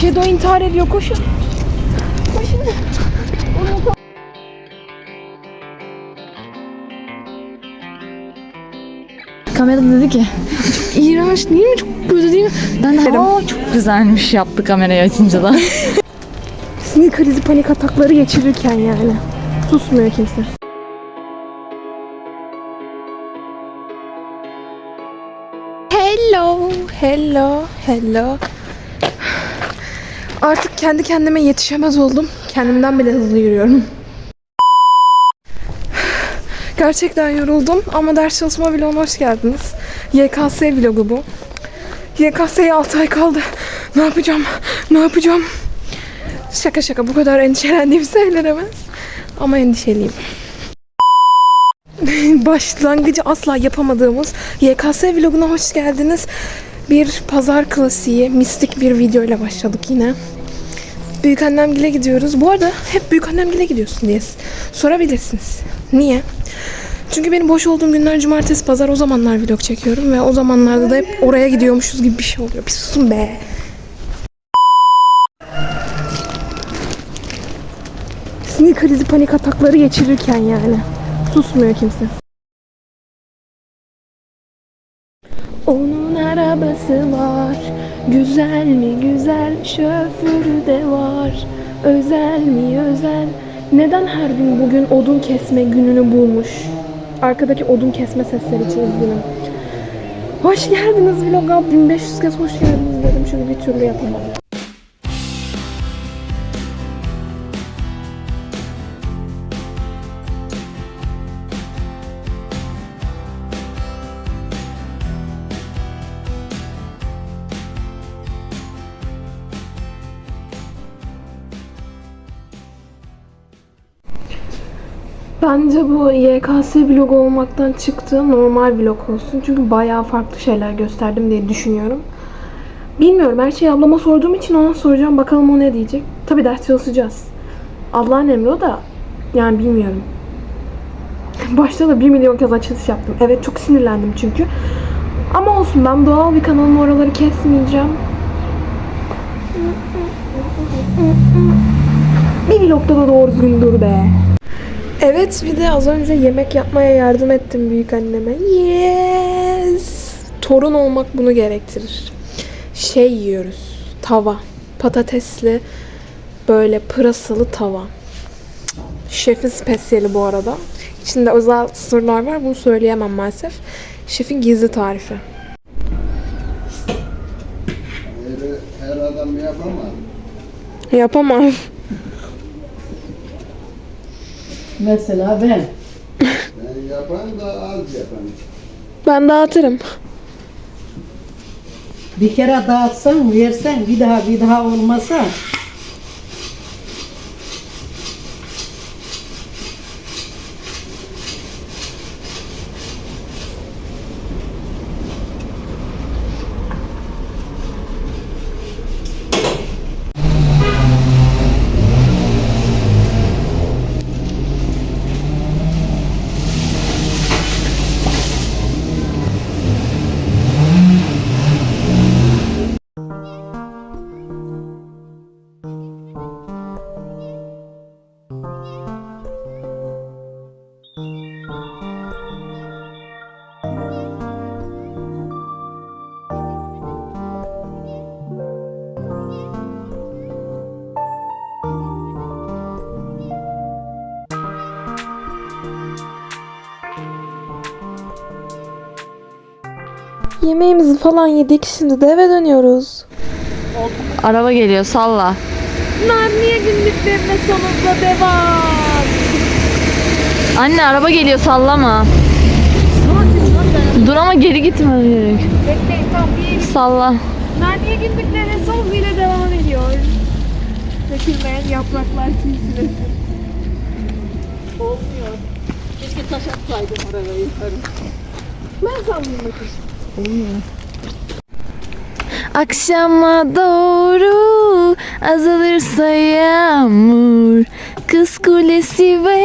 Kedo intihar ediyor koşun. Koşun. Kamerada dedi ki çok iğrenç değil mi? Çok kötü değil mi? Ben de aa çok güzelmiş yaptı kamerayı açınca da. Sinir krizi panik atakları geçirirken yani. Susmuyor kimse. Hello, hello, hello. Artık kendi kendime yetişemez oldum. Kendimden bile hızlı yürüyorum. Gerçekten yoruldum ama ders çalışma vloguna hoş geldiniz. YKS vlogu bu. YKS'ye 6 ay kaldı. Ne yapacağım? Ne yapacağım? Şaka şaka bu kadar endişelendiğim söylenemez. Ama endişeliyim. Başlangıcı asla yapamadığımız YKS vloguna hoş geldiniz. Bir pazar klasiği, mistik bir video ile başladık yine. Büyük annemgile gidiyoruz. Bu arada hep büyük annemgile gidiyorsun diye sorabilirsiniz. Niye? Çünkü benim boş olduğum günler cumartesi pazar o zamanlar vlog çekiyorum ve o zamanlarda da hep oraya gidiyormuşuz gibi bir şey oluyor. Bir susun be. Sinir krizi panik atakları geçirirken yani. Susmuyor kimse. Güzel mi güzel şoförü de var. Özel mi özel. Neden her gün bugün odun kesme gününü bulmuş? Arkadaki odun kesme sesleri için üzgünüm. Hoş geldiniz vloga. 1500 kez hoş geldiniz dedim çünkü bir türlü yapamadım. Bence bu YKS vlog olmaktan çıktı. Normal vlog olsun. Çünkü bayağı farklı şeyler gösterdim diye düşünüyorum. Bilmiyorum. Her şeyi ablama sorduğum için ona soracağım. Bakalım o ne diyecek. Tabii ders çalışacağız. Allah'ın emri o da yani bilmiyorum. Başta da 1 milyon kez açılış yaptım. Evet çok sinirlendim çünkü. Ama olsun ben doğal bir kanalım oraları kesmeyeceğim. Bir vlogda da doğru düzgün dur be. Evet bir de az önce yemek yapmaya yardım ettim büyük anneme. Yes. Torun olmak bunu gerektirir. Şey yiyoruz. Tava. Patatesli böyle pırasalı tava. Şefin spesiyeli bu arada. İçinde özel sırlar var. Bunu söyleyemem maalesef. Şefin gizli tarifi. Her, her adam yapamaz. Yapamam. Mesela ben. Ben yapan da az yapan. Ben dağıtırım. Bir kere dağıtsan, versen bir daha bir daha olmasa Yemeğimizi falan yedik. Şimdi de eve dönüyoruz. Araba geliyor salla. Narniye günlüklerine sonunda devam. Anne araba geliyor sallama. Dur ama geri gitme gerek. Bekleyin tam bir Salla. Narniye günlüklerine son hızıyla devam ediyor. Dökülmeyen yapraklar silsilesi. olmuyor. Keşke taş atsaydım oraya yukarı. Ben sallayayım bakayım. Akşama doğru azalırsa yağmur Kız kulesi ve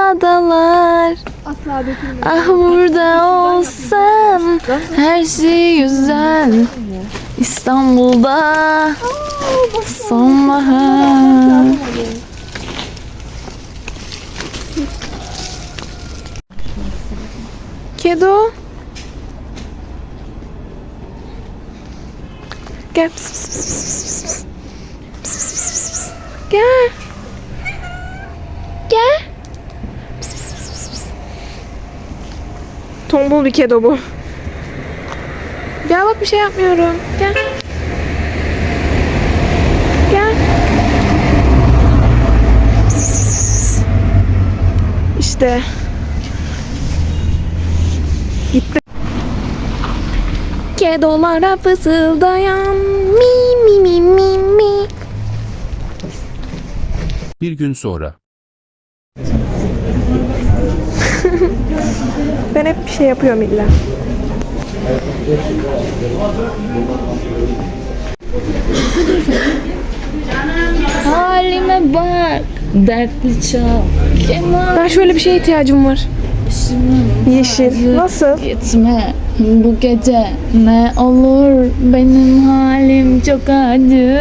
adalar Asla. Ah burada olsam her şey güzel İstanbul'da sonbahar. Kedo. Gel. Pıs, pıs, pıs, pıs, pıs, pıs. Pıs, pıs, pıs, pıs, pıs. Gel. Gel. Pıs, pıs, pıs, pıs, pıs. Tombul bir kedo bu. Gel bak bir şey yapmıyorum. Gel. Gel. İşte. Gitti. Kedolara fısıldayan mi mi mi mi mi. Bir gün sonra. Ben hep bir şey yapıyorum illa. Halime bak, dertli çok. Kenar Ben şöyle bir şeye ihtiyacım var. Yeşil. Nasıl? Gitme bu gece ne olur benim halim çok acı.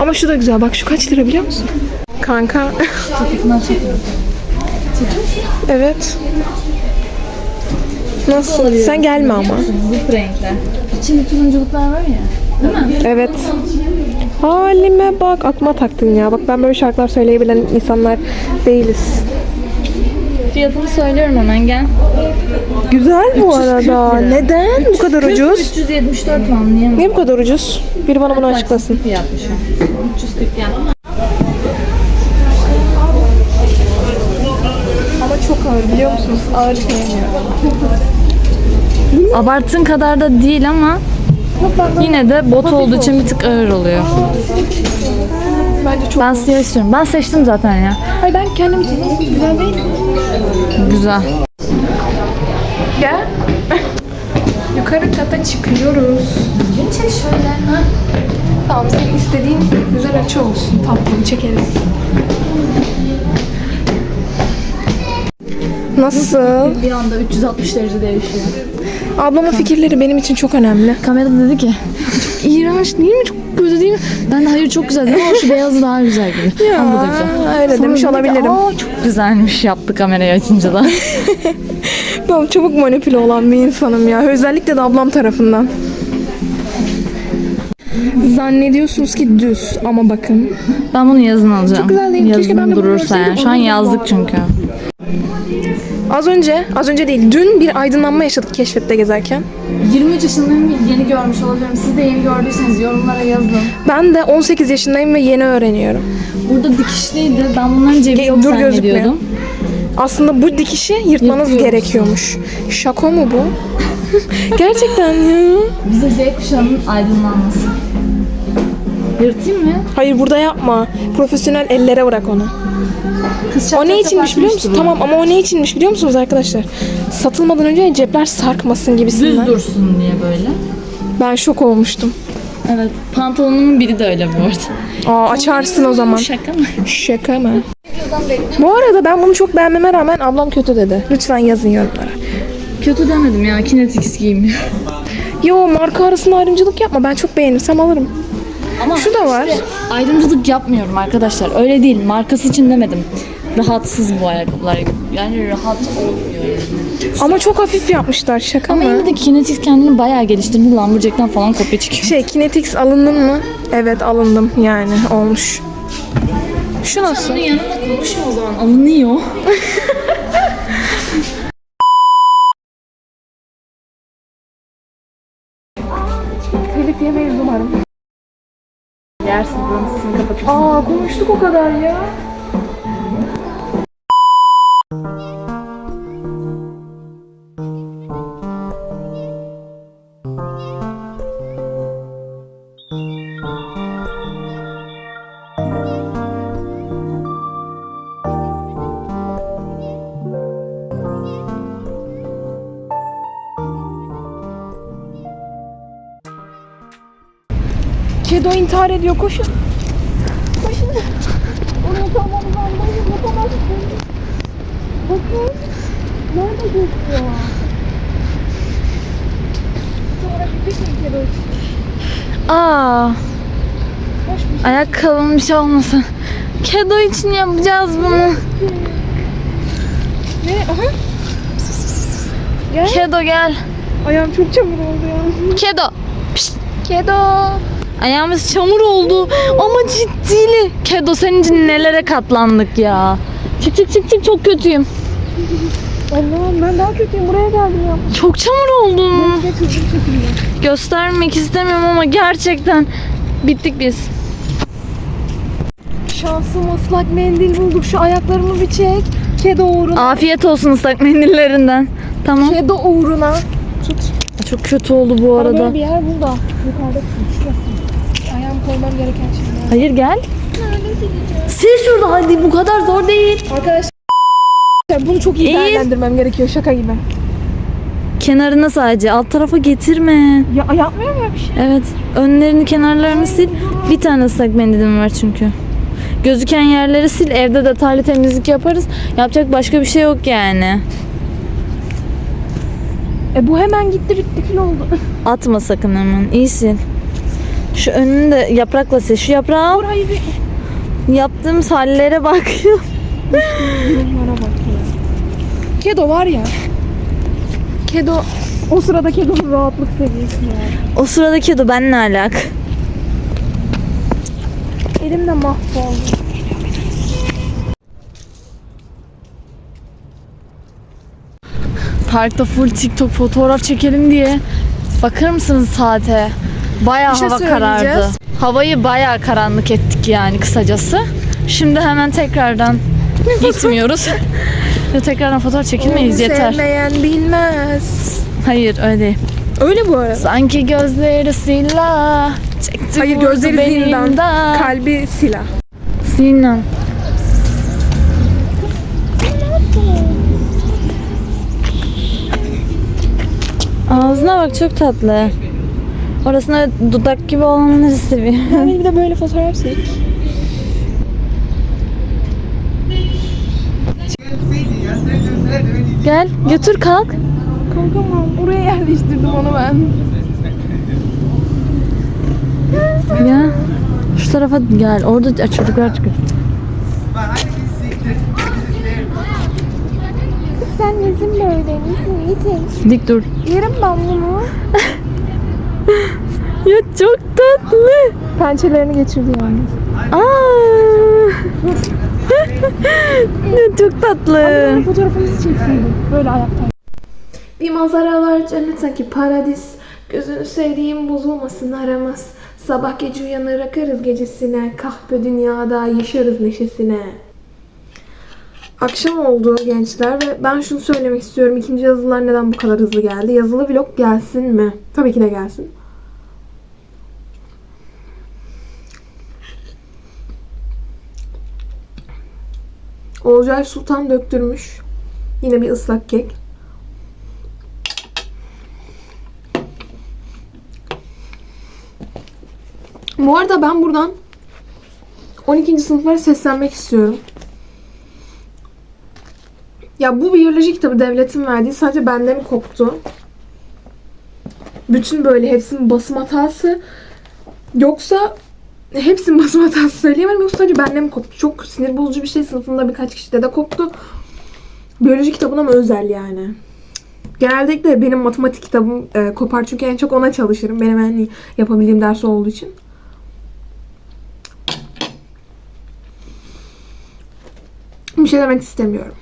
Ama şu da güzel. Bak şu kaç lira biliyor musun? Kanka. evet. Nasıl? Sen gelme ama. Zıt renkler. İçinde turunculuklar var ya. Değil mi? Evet. Halime bak. Aklıma taktın ya. Bak ben böyle şarkılar söyleyebilen insanlar değiliz. Fiyatını söylüyorum hemen gel. Güzel bu arada. Neden bu kadar ucuz? 374 mi anlayamadım. Niye bu kadar ucuz? Biri bana bunu açıklasın. Fiyatmış o. 340 yani. Ama çok ağır biliyor musunuz? Ağır sevmiyorum. Abarttığın kadar da değil ama yine de bot olduğu için bir tık ağır oluyor. Bence çok Ben siyah istiyorum. Ben seçtim zaten ya. Hayır ben kendim için nasıl güzel değil mi? Güzel. Gel. Yukarı kata çıkıyoruz. Çek şöyle. Ha. Tamam senin istediğin güzel açı olsun. Tatlım çekeriz. Nasıl? Bir anda 360 derece değişiyor. Ablamın fikirleri benim için çok önemli. Kamerada dedi ki çok iğrenç değil mi? Çok kötü değil mi? Ben de hayır çok güzel? Ama şu beyazı daha güzel gibi. Ya, Ama bu da güzel. öyle Sonra demiş dedi olabilirim. Aa çok güzelmiş yaptı kamerayı açınca da. Ben çabuk manipüle olan bir insanım ya. Özellikle de ablam tarafından. Zannediyorsunuz ki düz ama bakın. Ben bunu yazın alacağım. Çok güzel değil mi? Keşke Yazın ben de durursa yani. Şu an yazdık çünkü. Az önce, az önce değil, dün bir aydınlanma yaşadık keşfette gezerken. 23 yaşındayım yeni görmüş olabilirim. Siz de yeni gördüyseniz yorumlara yazın. Ben de 18 yaşındayım ve yeni öğreniyorum. Burada dikişliydi. Ben bunların cebi Ge- yok dur gözükmüyor. Aslında bu dikişi yırtmanız Yapıyoruz. gerekiyormuş. Şako mu bu? Gerçekten ya. Bize Z kuşağının aydınlanması. Yırtayım mı? Hayır burada yapma. Profesyonel ellere bırak onu. Kız O ne içinmiş biliyor musun? Tamam ama o ne içinmiş biliyor musunuz arkadaşlar? Satılmadan önce cepler sarkmasın Düz gibisinden. dursun diye böyle. Ben şok olmuştum. Evet. Pantolonumun biri de öyle bu arada. Aa açarsın o zaman. Şaka mı? Şaka mı? Bu arada ben bunu çok beğenmeme rağmen ablam kötü dedi. Lütfen yazın yorumlara. Kötü demedim ya. Kinetix giymiyor. Yo marka arasında ayrımcılık yapma. Ben çok beğenirsem alırım. Ama Şu da var. ayrımcılık yapmıyorum arkadaşlar. Öyle değil. Markası için demedim. Rahatsız bu ayakkabılar. Yani rahat olmuyor yani. Ama çok hafif yapmışlar. Şaka Ama mı? yine de Kinetix kendini bayağı geliştirdi. Lumberjack'ten falan kopya çıkıyor. Şey Kinetix alındın mı? Evet alındım yani olmuş. Şu nasıl? Bunun yanında konuşma o zaman. Alınıyor. Telif yemeyiz umarım. Yersin buranın sesini kapatırsın. Aa konuştuk o kadar ya. Kedo intihar ediyor koşun. Koşun. Onu yapamamız anlayın yapamazsın. Bakın. Nerede gözüküyor? Sonra bir bir Kedo. Aa. Ayakkabım bir şey olmasın. Kedo için yapacağız bunu. Ne? Aha. Gel. Kedo gel. Ayağım çok çamur oldu ya. Kedo. Pişt. Kedo. Ayağımız çamur oldu ama ciddili. Kedo senin için nelere katlandık ya. Çık çık çık çık çok kötüyüm. Allah'ım ben daha kötüyüm. Buraya geldim ya. Çok çamur oldum. Geç. Göstermek istemiyorum ama gerçekten bittik biz. Şansım ıslak mendil bulduk. Şu ayaklarımı bir çek. Kedo uğruna. Afiyet olsun ıslak mendillerinden. Tamam. Kedo uğruna. Tut. Çok kötü oldu bu arada. böyle bir yer bul da. Yukarıda tut. Koymam gereken şeyler. Hayır gel. Sil şurada hadi bu kadar zor değil. Arkadaşlar bunu çok iyi İyi. değerlendirmem gerekiyor. Şaka gibi. Kenarına sadece alt tarafa getirme. Ya yapmıyor mu ya bir şey? Evet. Önlerini kenarlarını sil. Bir tane ıslak mendilim var çünkü. Gözüken yerleri sil. Evde detaylı temizlik yaparız. Yapacak başka bir şey yok yani. E bu hemen gitti bitti kül oldu. Atma sakın hemen. İyi sil. Şu önünü de yaprakla sil. Şu yaprağı. Burayı bir Yaptığımız hallere bak. Bunlara bak ya. Kedo var ya. Kedo o sırada Kedo'nun rahatlık seviyesi ya. o sıradaki de benimle alak. Elim de mahvoldu. Parkta full TikTok fotoğraf çekelim diye. Bakar mısınız saate? Bayağı Bir şey hava karardı. söyleyeceğiz. Havayı bayağı karanlık ettik yani kısacası. Şimdi hemen tekrardan gitmiyoruz. Ya tekrardan fotoğraf çekilmeyiz yeter. Sevmeyen bilmez. Hayır öyle değil. Öyle bu arada. Sanki gözleri silah çekti Hayır vurdu gözleri zindan. da. Kalbi silah. Sinan. Ağzına bak çok tatlı. Orasına dudak gibi olanları seviyor. Yani bir de böyle fotoğraf çek. Gel götür kalk. Kalkamam. Oraya yerleştirdim onu ben. Ya şu tarafa gel. Orada çocuklar çıkıyor. Sen nesin böyle? Nesin? Nesin? Dik dur. Yerim ben bunu. Ya çok tatlı. Pençelerini geçirdi yalnız. Aa. ya çok tatlı. Fotoğrafımızı çeksin. Böyle ayakta. Bir manzara var cennet sanki paradis. Gözünü sevdiğim bozulmasın aramız. Sabah gece uyanır akarız gecesine. Kahpe dünyada yaşarız neşesine. Akşam oldu gençler ve ben şunu söylemek istiyorum. İkinci yazılar neden bu kadar hızlı geldi? Yazılı vlog gelsin mi? Tabii ki de gelsin. Olcay Sultan döktürmüş. Yine bir ıslak kek. Bu arada ben buradan 12. sınıflara seslenmek istiyorum. Ya bu biyoloji kitabı devletin verdiği sadece bende mi koptu? Bütün böyle hepsinin basım hatası yoksa hepsinin basım hatası söyleyemem yoksa sadece bende mi koptu? Çok sinir bozucu bir şey sınıfında birkaç kişide de koptu. Biyoloji kitabına mı özel yani? Genellikle benim matematik kitabım e, kopar çünkü en çok ona çalışırım. Benim en yapabildiğim ders olduğu için. Bir şey demek istemiyorum.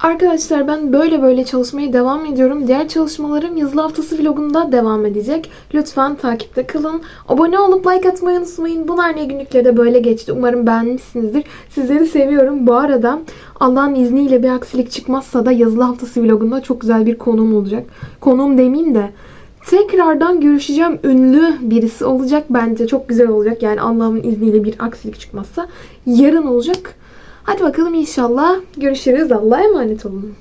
Arkadaşlar ben böyle böyle çalışmaya devam ediyorum. Diğer çalışmalarım yazılı haftası vlogunda devam edecek. Lütfen takipte kalın. Abone olup like atmayı unutmayın. Bunlar ne günlükleri de böyle geçti. Umarım beğenmişsinizdir. Sizleri seviyorum. Bu arada Allah'ın izniyle bir aksilik çıkmazsa da yazılı haftası vlogunda çok güzel bir konuğum olacak. Konuğum demeyeyim de tekrardan görüşeceğim ünlü birisi olacak. Bence çok güzel olacak. Yani Allah'ın izniyle bir aksilik çıkmazsa yarın olacak. Hadi bakalım inşallah görüşürüz. Allah'a emanet olun.